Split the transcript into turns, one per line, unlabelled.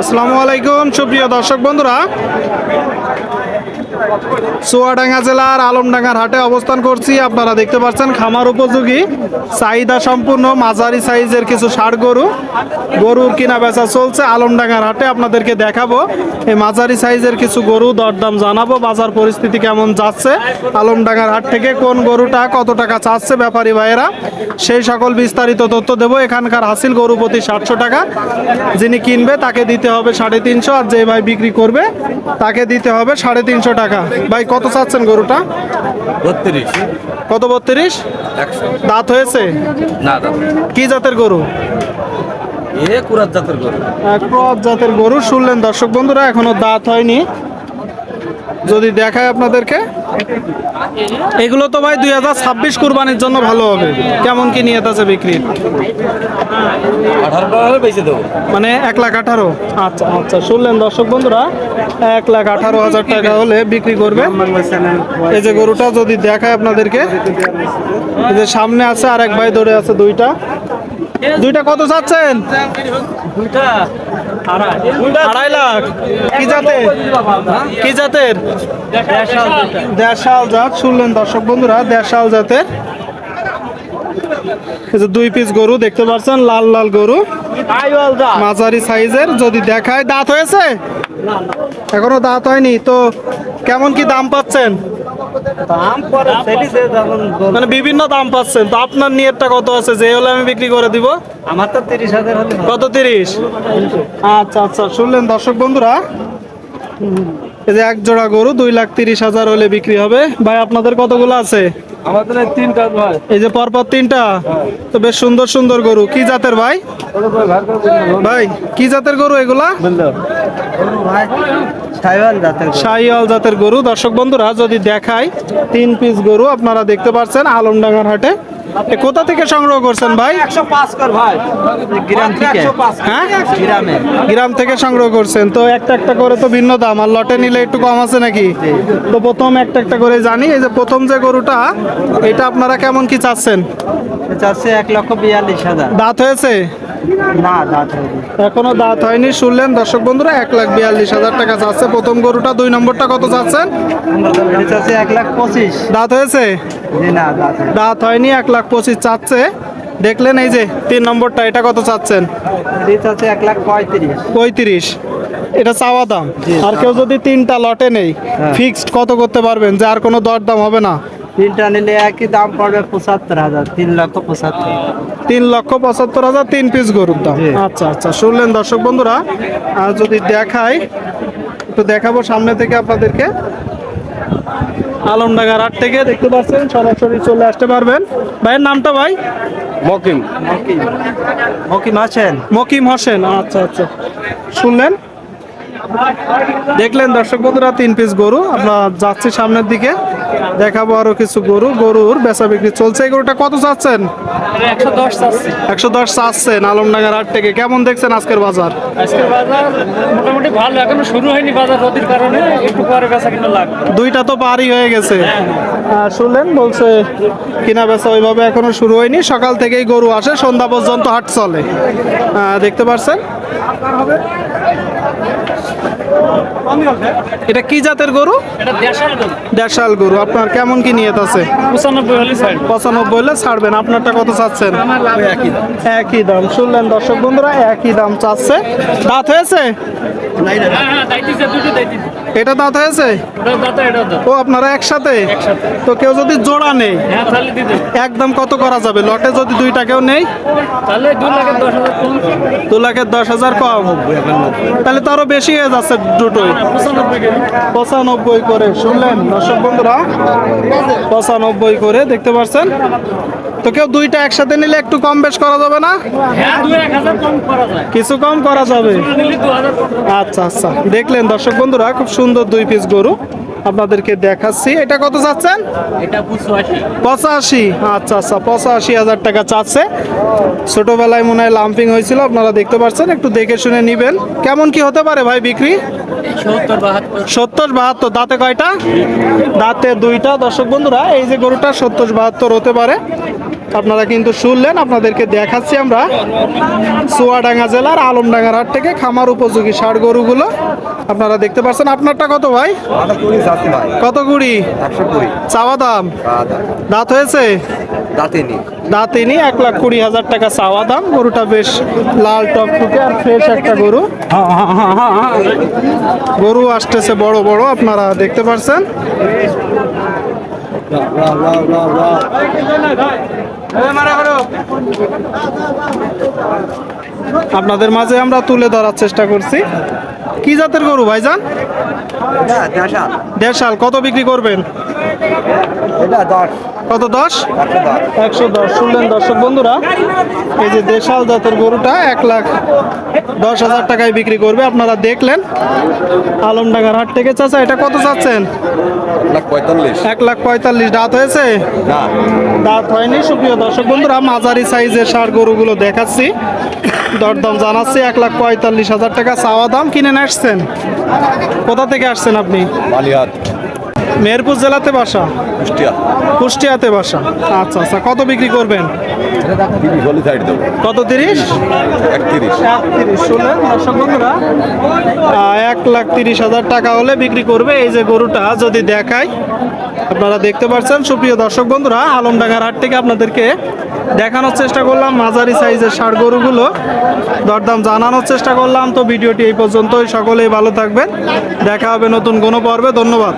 আসসালামু আলাইকুম সুপ্রিয় দর্শক বন্ধুরা। চুয়াডাঙ্গা জেলার আলমডাঙ্গার হাটে অবস্থান করছি। আপনারা দেখতে পাচ্ছেন খামার উপযোগী। চাহিদা সম্পূর্ণ, মাঝারি সাইজের কিছু ষাট গরু। গরুর কিনা বেচা চলছে। আলমডাঙ্গার হাটে আপনাদেরকে দেখাবো। এই মাঝারি সাইজের কিছু গরু দরদাম জানাব। বাজার পরিস্থিতি কেমন যাচ্ছে? আলমডাঙ্গার হাট থেকে কোন গরুটা কত টাকা চাচ্ছে ব্যাপারী ভাইয়েরা? সেই সকল বিস্তারিত তথ্য দেবো। এখানকার হাসিল গরু প্রতি সাতশো টাকা। যিনি কিনবে তাকে দিতে হবে সাড়ে তিনশো। আর যে ভাই বিক্রি করবে তাকে দিতে হবে সাড়ে তিনশো টাকা। ভাই কত চাচ্ছেন গরুটা?
বত্রিশ।
কত বত্রিশ? দাঁত হয়েছে?
না
কি জাতের গরু?
এ কুরাত জাতের গরু।
কুরাত জাতের গরু শুনলেন দর্শক বন্ধুরা এখনও দাঁত হয়নি। যদি দেখায় আপনাদেরকে? এগুলো তো ভাই দুই হাজার ছাব্বিশ কুরবানির জন্য ভালো হবে। কেমন কি নিয়ে আছে বিক্রির?
দেবো।
মানে এক লাখ আঠারো। আচ্ছা আচ্ছা শুনলেন দর্শক বন্ধুরা এক লাখ আঠারো হাজার টাকা হলে বিক্রি করবে। এই যে গরুটা যদি দেখায় আপনাদেরকে এই যে সামনে আছে আর এক ভাই ধরে আছে দুইটা। দুইটা কত চাচ্ছেন? আড়াই লাখ। কি জাতের? কি জাতের? দেড়শাল জাত, শুনলেন দর্শক বন্ধুরা দেড়শাল জাতের। দুই পিস গরু দেখতে পাচ্ছেন, লাল লাল গরু। মাঝারি সাইজের, যদি দেখায় দাঁত হয়েছে? এখনও দাঁত হয়নি, তো কেমন কি দাম পাচ্ছেন? মানে বিভিন্ন দাম পাচ্ছেন। তো আপনার নিয়তটা কত আছে? যে হলে আমি বিক্রি করে দিব।
আমার তো তিরিশ হাজার হলে
কত তিরিশ? আচ্ছা আচ্ছা। শুনলেন দর্শক বন্ধুরা? এই যে এক জোড়া গরু দুই লাখ তিরিশ হাজার হলে বিক্রি হবে। ভাই আপনাদের কতগুলো আছে?
আমাদের এই ভাই।
এই যে পরপর তিনটা? তো বেশ সুন্দর সুন্দর গরু। কি জাতের ভাই? ভাই কি জাতের গরু এগুলা? শাহিওয়াল জাতের গরু। দর্শক বন্ধুরা যদি দেখাই তিন পিস গরু আপনারা দেখতে পাচ্ছেন আলমডাঙ্গার হাটে। কোথা থেকে সংগ্রহ করছেন ভাই? হ্যাঁ?
গ্রামে।
গ্রাম থেকে সংগ্রহ করছেন। তো একটা একটা করে তো ভিন্ন দাম। আর লটে নিলে একটু কম আছে নাকি? তো প্রথম একটা একটা করে জানি। এই যে প্রথম যে গরুটা এটা আপনারা কেমন কি চাচ্ছেন?
চাচ্ছে এক লক্ষ বিয়াল্লিশ হাজার।
দাঁত হয়েছে?
না দাঁত
এখনও দাঁত হয়নি শুনলেন? দর্শক বন্ধুরা এক লাখ বিয়াল্লিশ হাজার টাকা চাচ্ছে প্রথম গরুটা দুই নম্বরটা কত চাচ্ছেন
এক লাখ পঁচিশ।
দাঁত হয়েছে?
দাঁত হয়নি।
এক লাখ পঁচিশ চাচ্ছে। দেখলেন এই যে তিন নম্বরটা এটা কত চাচ্ছেন?
এক লাখ পঁয়ত্রিশ।
পঁয়ত্রিশ। এটা চাওয়া দাম। আর কেউ যদি তিনটা লটে নেই
হ্যাঁ।
ফিক্সড কত করতে পারবেন? যে আর কোনো দরদাম হবে না।
তিনটা নিলে একই দাম পড়বে পঁচাত্তর হাজার তিন লক্ষ পঁচাত্তর
তিন লক্ষ পঁচাত্তর হাজার তিন পিস গরুর দাম। আচ্ছা আচ্ছা শুনলেন দর্শক বন্ধুরা আর যদি দেখাই একটু দেখাবো সামনে থেকে আপনাদেরকে। আলমডাঙ্গার হাট থেকে দেখতে পাচ্ছেন সরাসরি চলে আসতে পারবেন। ভাইয়ের নামটা ভাই?
মকিম। মকিম। আছেন
মকিম হোসেন আচ্ছা আচ্ছা। শুনলেন? দেখলেন দর্শক বন্ধুরা তিন পিস গরু। আমরা যাচ্ছি সামনের দিকে দেখাবো আরও কিছু গরু। গরুর বেচা বিক্রি চলছে। এই গরুটা কত চাচ্ছেন?
একশো দশ
চাচ্ছেন। আলমডাঙ্গার হাট থেকে কেমন দেখছেন আজকের বাজার?
আজকের বাজার মোটামুটি ভালো। এখনও শুরু হয়নি বাজার রোদের কারণে। একটু পরে বেচা কিনা লাগবে।
দুইটা তো পারই হয়ে গেছে। শুনলেন বলছে কিনা বেচা ওইভাবে এখনও শুরু হয়নি। সকাল থেকেই গরু আসে সন্ধ্যা পর্যন্ত হাট চলে। দেখতে পাচ্ছেন এটা কি জাতের গরু?
এটা দেড়শাল গরু।
আপনার কেমন কি নিয়ত আছে?
পঁচানব্বই হলে
ছাড়বেন। আপনারটা কত চাচ্ছেন? একই দাম। শুনলেন দর্শক বন্ধুরা একই দাম চাচ্ছে। দাঁত হয়েছে?
হ্যাঁ হ্যাঁ
এটা দাঁত হয়েছে? ও আপনারা একসাথে। তো কেউ যদি জোড়া নেই
হ্যাঁ
একদম কত করা যাবে? লটে যদি দুইটা কেউ নেই
তাহলে দু লাখের দশ হাজার কম।
দু লাখের দশ হাজার কম। তাহলে তো তারও বেশি হয়ে যাচ্ছে দুটোই।
পঁচানব্বই
করে শুনলেন? দর্শক বন্ধুরা পঁচানব্বই করে দেখতে পাচ্ছেন? তো কেউ দুইটা একসাথে নিলে একটু কম বেশ করা যাবে না?
হ্যাঁ
কিছু কম করা যাবে? আচ্ছা আচ্ছা। দেখলেন দর্শক বন্ধুরা খুব সুন্দর দুই পিস গরু। আপনাদেরকে দেখাচ্ছি। এটা কত চাচ্ছেন? পঁচাশি। আচ্ছা আচ্ছা পঁচাশি হাজার টাকা চাচ্ছে। ছোটবেলায় মনে হয় লাম্পিং হয়েছিল আপনারা দেখতে পাচ্ছেন একটু দেখে শুনে নিবেন। কেমন কি হতে পারে ভাই বিক্রি?
সত্তর বাহাত্তর।
সত্তর বাহাত্তর দাঁতে কয়টা? দাঁতে দুইটা। দর্শক বন্ধুরা এই যে গরুটা সত্তর বাহাত্তর হতে পারে। আপনারা কিন্তু শুনলেন আপনাদেরকে দেখাচ্ছি আমরা সোয়াডাঙ্গা জেলার আলমডাঙ্গার হাট থেকে খামার উপযোগী ষাড় গরুগুলো। আপনারা দেখতে পাচ্ছেন আপনারটা কত ভাই? কত কুড়ি? চাওয়া দাম? দাঁত হয়েছে?
দাঁতেনি।
দাঁতিনি এক লাখ কুড়ি হাজার টাকা চাওয়া দাম। গরুটা বেশ লাল টকটকে আর ফ্রেশ একটা গরু। গরু আসতেছে বড় বড় আপনারা দেখতে পাচ্ছেন। আপনাদের মাঝে আমরা তুলে ধরার চেষ্টা করছি। কি জাতের গরু ভাইজান?
দেড় সাল
দেড়শাল কত বিক্রি করবেন?
এটা দশ।
কত দশ?
একশো দশ।
শুনলেন দর্শক বন্ধুরা এই যে দেশাল জাতের গরুটা এক লাখ দশ হাজার টাকায় বিক্রি করবে। আপনারা দেখলেন আলমডাঙ্গার হাট থেকে চাচা এটা কত চাচ্ছেন? এক লাখ পঁয়তাল্লিশ। দাঁত হয়েছে? দাঁত হয়নি। সুপ্রিয় দর্শক বন্ধুরা মাঝারি সাইজের সার গরুগুলো দেখাচ্ছি। দরদাম জানাচ্ছি এক লাখ পঁয়তাল্লিশ হাজার টাকা। চাওয়া দাম কিনে আসছেন? কোথা থেকে আসছেন আপনি?
বালিহাট
মেহেরপুর জেলাতে বাসা?
কুষ্টিয়া।
কুষ্টিয়াতে বাসা। আচ্ছা আচ্ছা কত বিক্রি করবেন? কত তিরিশ? বন্ধুরা। এক লাখ তিরিশ হাজার টাকা হলে বিক্রি করবে এই যে গরুটা যদি দেখায় আপনারা দেখতে পাচ্ছেন সুপ্রিয় দর্শক বন্ধুরা আলমডাঙ্গার হাট থেকে আপনাদেরকে দেখানোর চেষ্টা করলাম মাঝারি সাইজের ষাড় গরুগুলো। দরদাম জানানোর চেষ্টা করলাম তো ভিডিওটি এই পর্যন্তই। সকলেই ভালো থাকবেন। দেখা হবে নতুন কোনো পর্বে। ধন্যবাদ।